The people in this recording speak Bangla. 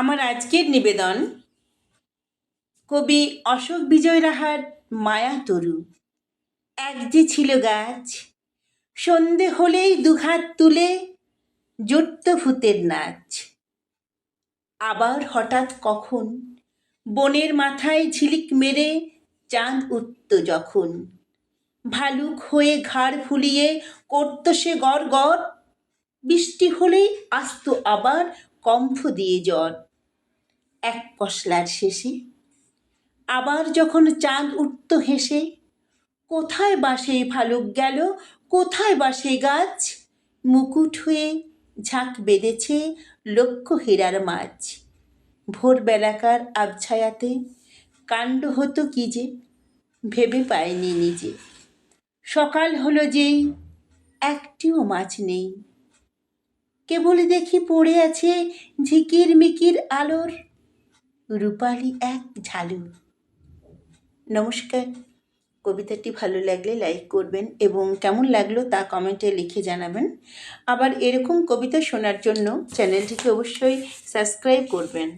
আমার আজকের নিবেদন, কবি অশোক বিজয় রাহার মায়া তরু। এক যে ছিল গাছ, সন্ধে হলেই দুঘাত তুলে জুটত ভূতের নাচ। আবার হঠাৎ কখন বনের মাথায় ঝিলিক মেরে চাঁদ উঠত যখন। ভালুক হয়ে ঘাড় ফুলিয়ে করত সে গড় গড় বৃষ্টি হলেই আসতো আবার কম্ফ দিয়ে জ্বর। এক কসলার শেষে, আবার যখন চাঁদ উঠত হেসে, কোথায় বাসে ভালুক গেল, কোথায় বাসে গাছ, মুকুট হয়ে ঝাঁক বেঁধেছে লক্ষ হীরার মাছ। ভোরবেলাকার আবছায়াতে কাণ্ড হতো কি যে, ভেবে পায়নি নিজে। সকাল হলো যেই, একটিও মাছ নেই। কেবল দেখি পড়ে আছে ঝিকির মিকির আলোর। রূপালি এক ঝালু। নমস্কার। কবিতাটি ভালো লাগলে লাইক করবেন এবং কেমন লাগল তা কমেন্টে লিখে জানাবেন। আবার এরকম কবিতা শোনার জন্য চ্যানেলটিকে অবশ্যই সাবস্ক্রাইব করবেন।